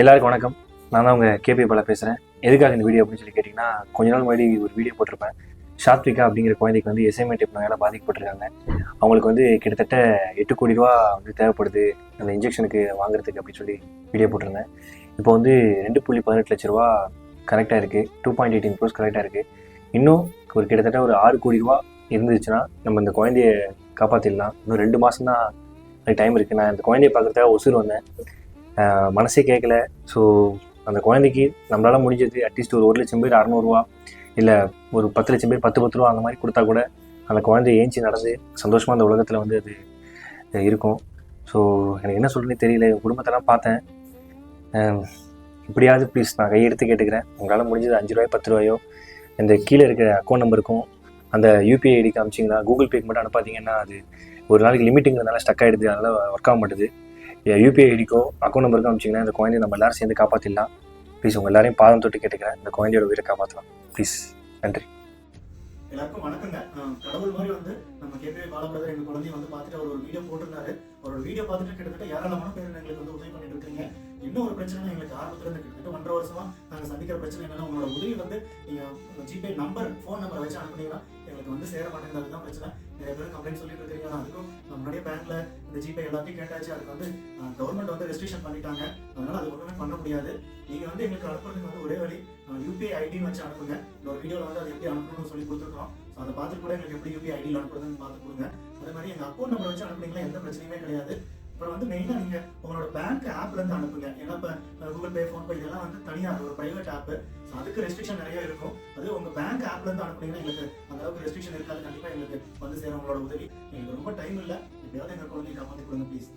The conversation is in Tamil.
எல்லாருக்கும் வணக்கம். நான் தான் உங்கள் கேபி பல பேசுகிறேன் எதுக்காக இந்த வீடியோ அப்படின்னு சொல்லி கேட்டிங்கன்னா கொஞ்ச நாள் முன்னாடி ஒரு வீடியோ போட்டிருப்பேன். சாத்விகா அப்படிங்கிற குழந்தைக்கு வந்து எஸ்ஐமெண்ட் நோயால் பாதிக்கப்பட்டிருக்காங்க. அவங்களுக்கு வந்து கிட்டத்தட்ட எட்டு கோடி ரூபா வந்து தேவைப்படுது. அந்த இன்ஜெக்ஷனுக்கு வாங்குறதுக்கு அப்படின்னு சொல்லி வீடியோ போட்டிருந்தேன். இப்போ வந்து ரெண்டு புள்ளி பதினெட்டு லட்ச ரூபா கரெக்டாக இருக்குது டூ பாயிண்ட் எயிட்டின் க்ரோஸ் கரெக்டாக இருக்குது இன்னும் ஒரு கிட்டத்தட்ட ஒரு ஆறு கோடி ரூபா இருந்துச்சுன்னா நம்ம இந்த குழந்தைய காப்பாற்றிடலாம் இன்னும் ரெண்டு மாதம் தான் டைம் இருக்குது நான் இந்த குழந்தைய பார்க்குறதுக்காக ஒசூர் வந்தேன். மனசே கேட்கல ஸோ அந்த குழந்தைக்கு நம்மளால் முடிஞ்சது அட்லீஸ்ட் ஒரு ஒரு லட்சம் பேர் அறநூறுவா இல்லை ஒரு பத்து லட்சம் பேர் பத்து பத்து ரூபா அந்த மாதிரி கொடுத்தா கூட அந்த குழந்தை ஏஞ்சி நடந்து சந்தோஷமாக அந்த உலகத்தில் வந்து அது இருக்கும். ஸோ எனக்கு என்ன சொல்கிறேன்னு தெரியல. என் குடும்பத்தெல்லாம் பார்த்தேன். இப்படியாவது ப்ளீஸ் நான் கையெடுத்து கேட்டுக்கிறேன். உங்களால் முடிஞ்சது அஞ்சு ரூபாய் பத்து ரூபாயோ. இந்த கீழே இருக்கிற அக்கௌண்ட் நம்பருக்கும் அந்த யூபிஐ ஐடி காமிச்சிங்கன்னா கூகுள் பேக்கு மட்டும் அனுப்பாதீங்கன்னா அது ஒரு நாளைக்கு லிமிட்டுங்கிறதுனால ஸ்டக் ஆகிடுது அதனால் ஒர்க் ஆக மாட்டுது. என் யூபிஐ ஐடிக்கோ அக்கௌண்ட் நம்பருக்கும் அனுப்பிச்சிங்கன்னா இந்த குழந்தைய நம்ம எல்லாரும் சேர்ந்து காப்பாற்றிடலாம் ப்ளீஸ் உங்கள் எல்லாரையும் பாதம் தொட்டு கேட்டுக்கிறேன். இந்த குழந்தையோட உயிரை காப்பாற்றலாம் ப்ளீஸ் நன்றி. எல்லாருக்கும் வணக்கங்க. கடவுள் மாதிரி வந்து நம்ம கேபி பாலபிரதர் எங்க குழந்தைய வந்து பார்த்துட்டு அவர் ஒரு வீடியோ போட்டிருந்தாரு. அவரோட வீடியோ பார்த்துட்டு கிட்டத்தட்ட ஏராளமான பேர் எங்களுக்கு வந்து உதவி பண்ணிட்டு இருக்கீங்க. இன்னும் ஒரு பிரச்சனை எங்களுக்கு ஆரம்பத்துல இருந்து கிட்டத்தட்ட ஒன்றரை வருஷமா நாங்க சந்திக்கிற பிரச்சனை என்னன்னா உங்களோட உதவி வந்து நீங்க ஜிபே நம்பர் ஃபோன் நம்பர் வச்சு அனுப்புனீங்கன்னா எங்களுக்கு வந்து சேர மாட்டேங்குது. அதுதான் பிரச்சனை. நிறைய பேர் கம்ப்ளைண்ட் சொல்லிட்டு இருக்கீங்க. அதுக்கும் முன்னாடியே பேங்க்ல இந்த ஜிபே எல்லாத்தையும் கேட்டாச்சு. அதுக்கு வந்து கவர்மெண்ட் வந்து ரெஸ்ட்ரிக்ஷன் பண்ணிட்டாங்க. அதனால அது ஒண்ணுமே பண்ண முடியாது. நீங்க வந்து எங்களுக்கு அனுப்புறதுக்கு வந்து ஒரே வழி யூபிஐ ஐடின்னு வச்சு அனுப்புங்க. இந்த ஒரு வீடியோவில் வந்து அது எப்படி அனுப்பணும்னு சொல்லி கொடுத்துருக்கோம். ஸோ அதை பார்த்துட்டு கூட எங்களுக்கு எப்படி யூபிஐ ஐடியில் அனுப்புறதுன்னு பார்த்து கொடுங்க. அதே மாதிரி எங்கள் அக்கௌண்ட் நம்பர் வச்சு அனுப்புனீங்களா எந்த பிரச்சனையுமே கிடையாது. அப்புறம் வந்து மெயினாக நீங்கள் உங்களோட பேங்க் ஆப்லேருந்து அனுப்புங்க. ஏன்னா இப்போ கூகுள் பே ஃபோன்பே இதெல்லாம் வந்து தனியாக ஒரு ப்ரைவேட் ஆப்பு ஸோ அதுக்கு ரெஸ்ட்ரிக்ஷன் நிறைய இருக்கும். அது உங்கள் பேங்க் ஆப்லேருந்து அனுப்புனீங்கன்னா எங்களுக்கு அந்த அளவுக்கு ரெஸ்ட்ரிக்ஷன் இருக்காது. கண்டிப்பாக எங்களுக்கு வந்து சேரும் உங்களோட உதவி. எங்களுக்கு ரொம்ப டைம் இல்லை. எப்படியாவது எங்கள் குழந்தைய காப்பாற்றி கொடுங்க ப்ளீஸ்